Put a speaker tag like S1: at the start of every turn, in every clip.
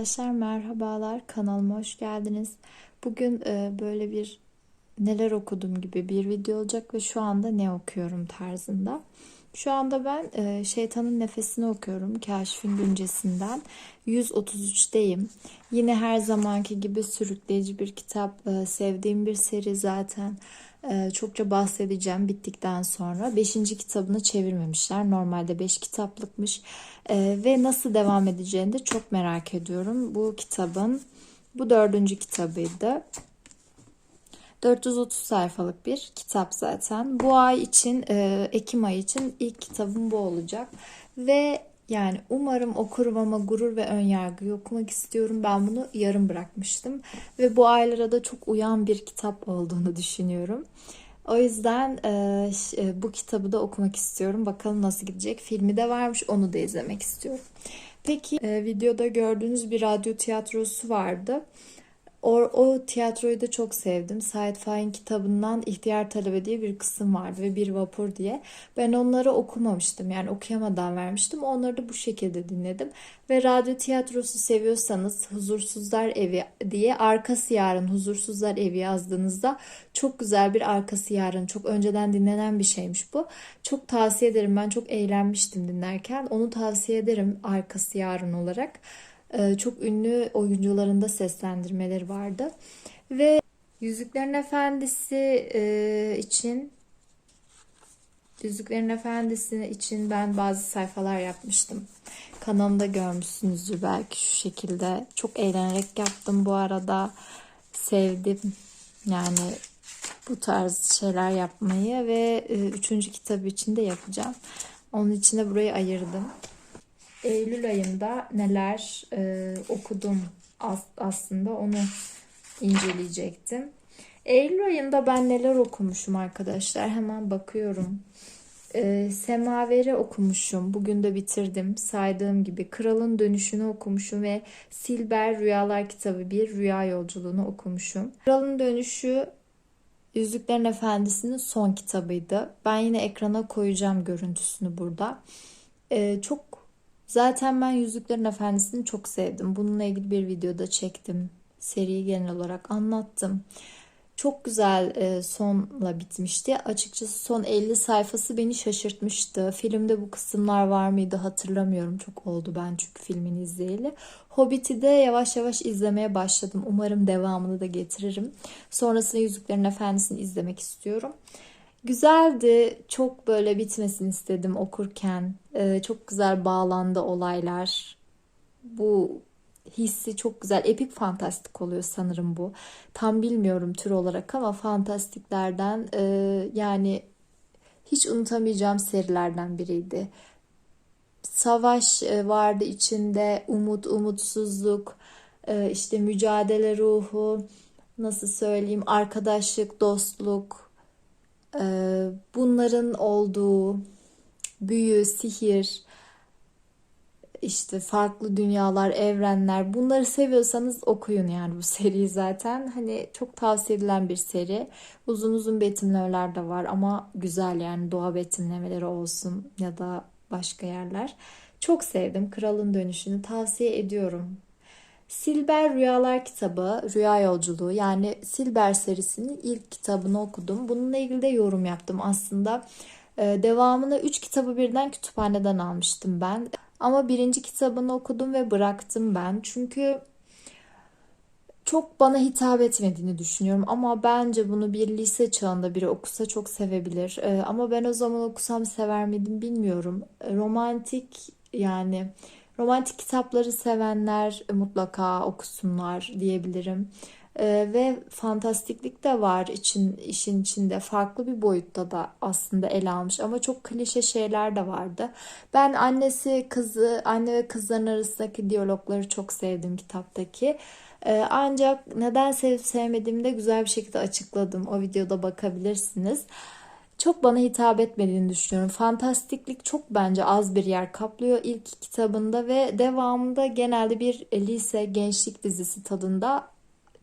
S1: Arkadaşlar merhabalar kanalıma hoş geldiniz. Bugün e, böyle bir neler okudum gibi bir video olacak ve şu anda ne okuyorum tarzında. Şu anda ben e, Şeytanın Nefesini okuyorum Kaşif'in Güncesinden 133'deyim. Yine her zamanki gibi sürükleyici bir kitap, e, sevdiğim bir seri zaten. E, çokça bahsedeceğim bittikten sonra. Beşinci kitabını çevirmemişler. Normalde beş kitaplıkmış. E, ve nasıl devam edeceğini de çok merak ediyorum. Bu kitabın bu dördüncü kitabıydı. 430 sayfalık bir kitap zaten. Bu ay için, e, Ekim ayı için ilk kitabım bu olacak. Ve yani umarım okurum ama gurur ve ön yargıyı okumak istiyorum. Ben bunu yarım bırakmıştım. Ve bu aylara da çok uyan bir kitap olduğunu düşünüyorum. O yüzden e, bu kitabı da okumak istiyorum. Bakalım nasıl gidecek. Filmi de varmış onu da izlemek istiyorum. Peki e, videoda gördüğünüz bir radyo tiyatrosu vardı. O, o tiyatroyu da çok sevdim. Said Faik'in kitabından İhtiyar Talebe diye bir kısım vardı ve Bir Vapur diye. Ben onları okumamıştım yani okuyamadan vermiştim. Onları da bu şekilde dinledim. Ve radyo tiyatrosu seviyorsanız Huzursuzlar Evi diye Arkası Yarın Huzursuzlar Evi yazdığınızda çok güzel bir Arkası Yarın. Çok önceden dinlenen bir şeymiş bu. Çok tavsiye ederim. Ben çok eğlenmiştim dinlerken. Onu tavsiye ederim Arkası Yarın olarak. Ee, çok ünlü oyuncuların da seslendirmeleri vardı. Ve Yüzüklerin Efendisi e, için Yüzüklerin Efendisi için ben bazı sayfalar yapmıştım. Kanalımda görmüşsünüzdür belki şu şekilde. Çok eğlenerek yaptım bu arada. Sevdim. Yani bu tarz şeyler yapmayı ve e, üçüncü kitabı için de yapacağım. Onun için de burayı ayırdım. Eylül ayında neler e, okudum as- aslında onu inceleyecektim. Eylül ayında ben neler okumuşum arkadaşlar hemen bakıyorum. E, Semaveri okumuşum. Bugün de bitirdim. Saydığım gibi Kralın Dönüşünü okumuşum ve Silber Rüyalar kitabı bir rüya yolculuğunu okumuşum. Kralın Dönüşü Yüzüklerin Efendisi'nin son kitabıydı. Ben yine ekrana koyacağım görüntüsünü burada. Ee, çok Zaten ben Yüzüklerin Efendisi'ni çok sevdim. Bununla ilgili bir videoda çektim. Seriyi genel olarak anlattım. Çok güzel e, sonla bitmişti. Açıkçası son 50 sayfası beni şaşırtmıştı. Filmde bu kısımlar var mıydı hatırlamıyorum. Çok oldu ben çünkü filmini izleyeli. Hobbit'i de yavaş yavaş izlemeye başladım. Umarım devamını da getiririm. Sonrasında Yüzüklerin Efendisi'ni izlemek istiyorum. Güzeldi. Çok böyle bitmesini istedim okurken. Ee, çok güzel bağlandı olaylar. Bu hissi çok güzel. Epik fantastik oluyor sanırım bu. Tam bilmiyorum tür olarak ama fantastiklerden e, yani hiç unutamayacağım serilerden biriydi. Savaş e, vardı içinde, umut, umutsuzluk, e, işte mücadele ruhu, nasıl söyleyeyim, arkadaşlık, dostluk, bunların olduğu büyü, sihir, işte farklı dünyalar, evrenler bunları seviyorsanız okuyun yani bu seriyi zaten. Hani çok tavsiye edilen bir seri. Uzun uzun betimlemeler de var ama güzel yani doğa betimlemeleri olsun ya da başka yerler. Çok sevdim. Kralın Dönüşü'nü tavsiye ediyorum. Silber Rüyalar kitabı, Rüya Yolculuğu yani Silber serisinin ilk kitabını okudum. Bununla ilgili de yorum yaptım aslında. Ee, devamını 3 kitabı birden kütüphaneden almıştım ben. Ama birinci kitabını okudum ve bıraktım ben. Çünkü çok bana hitap etmediğini düşünüyorum. Ama bence bunu bir lise çağında biri okusa çok sevebilir. Ee, ama ben o zaman okusam sever miydim bilmiyorum. Romantik yani Romantik kitapları sevenler mutlaka okusunlar diyebilirim. Ee, ve fantastiklik de var için işin içinde farklı bir boyutta da aslında ele almış ama çok klişe şeyler de vardı. Ben annesi kızı anne ve kızların arasındaki diyalogları çok sevdim kitaptaki. Ee, ancak neden sevip sevmediğimi de güzel bir şekilde açıkladım. O videoda bakabilirsiniz çok bana hitap etmediğini düşünüyorum. Fantastiklik çok bence az bir yer kaplıyor ilk kitabında ve devamında genelde bir lise gençlik dizisi tadında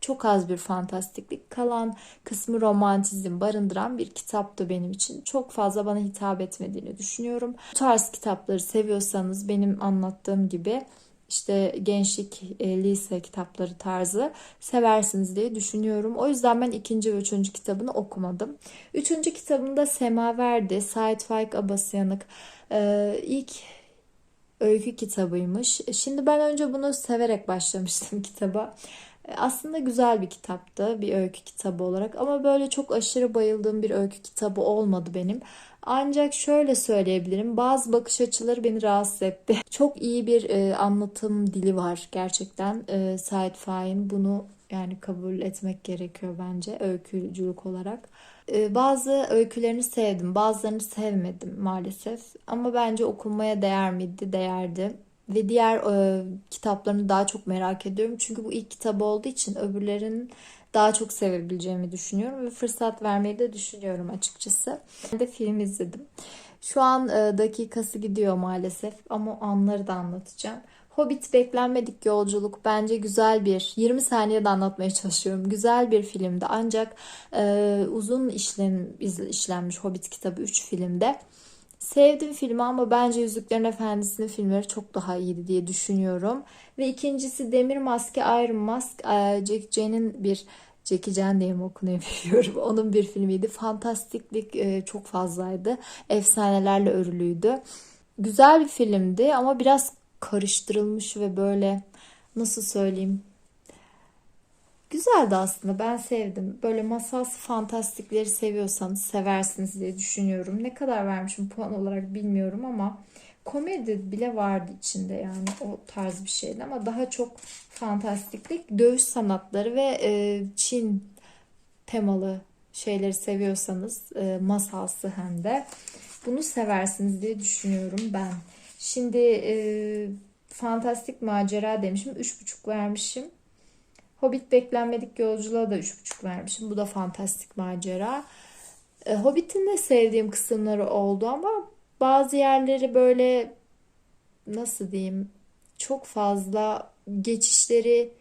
S1: çok az bir fantastiklik kalan kısmı romantizm barındıran bir kitaptı benim için. Çok fazla bana hitap etmediğini düşünüyorum. Bu tarz kitapları seviyorsanız benim anlattığım gibi işte gençlik, e, lise kitapları tarzı seversiniz diye düşünüyorum. O yüzden ben ikinci ve üçüncü kitabını okumadım. Üçüncü kitabımda Semaver'di. Sait Faik Abasyanık. Ee, ilk öykü kitabıymış. Şimdi ben önce bunu severek başlamıştım kitaba. Aslında güzel bir kitaptı, bir öykü kitabı olarak ama böyle çok aşırı bayıldığım bir öykü kitabı olmadı benim. Ancak şöyle söyleyebilirim, bazı bakış açıları beni rahatsız etti. Çok iyi bir e, anlatım dili var gerçekten. E, Said Faik'in bunu yani kabul etmek gerekiyor bence öykücülük olarak. E, bazı öykülerini sevdim, bazılarını sevmedim maalesef. Ama bence okunmaya değer miydi? Değerdi. Ve diğer e, kitaplarını daha çok merak ediyorum. Çünkü bu ilk kitabı olduğu için öbürlerinin daha çok sevebileceğimi düşünüyorum. Ve fırsat vermeyi de düşünüyorum açıkçası. Ben de film izledim. Şu an e, dakikası gidiyor maalesef ama o anları da anlatacağım. Hobbit beklenmedik yolculuk bence güzel bir 20 saniyede anlatmaya çalışıyorum. Güzel bir filmdi ancak e, uzun işlem işlenmiş Hobbit kitabı 3 filmde. Sevdim filmi ama bence Yüzüklerin Efendisi'nin filmleri çok daha iyiydi diye düşünüyorum. Ve ikincisi Demir Maske Iron Mask e, Jack Chan'in bir Jackie Chan diye mi okunuyor. Onun bir filmiydi. Fantastiklik e, çok fazlaydı. Efsanelerle örülüydü. Güzel bir filmdi ama biraz karıştırılmış ve böyle nasıl söyleyeyim Güzeldi aslında. Ben sevdim. Böyle masalsı fantastikleri seviyorsanız seversiniz diye düşünüyorum. Ne kadar vermişim puan olarak bilmiyorum ama komedi bile vardı içinde yani o tarz bir şeydi ama daha çok fantastiklik, dövüş sanatları ve e, Çin temalı şeyleri seviyorsanız e, masalsı hem de bunu seversiniz diye düşünüyorum ben. Şimdi e, fantastik macera demişim. 3,5 vermişim. Hobbit beklenmedik yolculuğa da 3,5 vermişim. Bu da fantastik macera. E, Hobbit'in de sevdiğim kısımları oldu ama bazı yerleri böyle nasıl diyeyim çok fazla geçişleri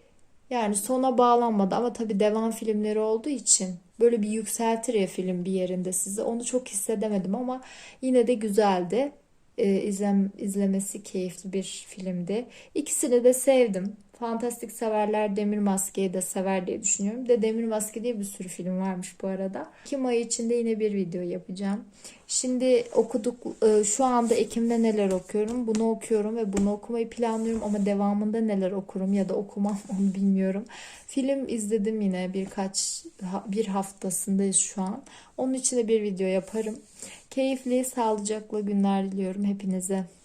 S1: yani sona bağlanmadı ama tabii devam filmleri olduğu için böyle bir yükseltir ya film bir yerinde sizi. Onu çok hissedemedim ama yine de güzeldi. Ee, izlem, izlemesi keyifli bir filmdi. İkisini de sevdim. Fantastik severler Demir Maske'yi de sever diye düşünüyorum. De Demir Maske diye bir sürü film varmış bu arada. Ekim ayı içinde yine bir video yapacağım. Şimdi okuduk e, şu anda Ekim'de neler okuyorum? Bunu okuyorum ve bunu okumayı planlıyorum ama devamında neler okurum ya da okumam onu bilmiyorum. Film izledim yine birkaç bir haftasındayız şu an. Onun için de bir video yaparım. Keyifli, sağlıcakla günler diliyorum hepinize.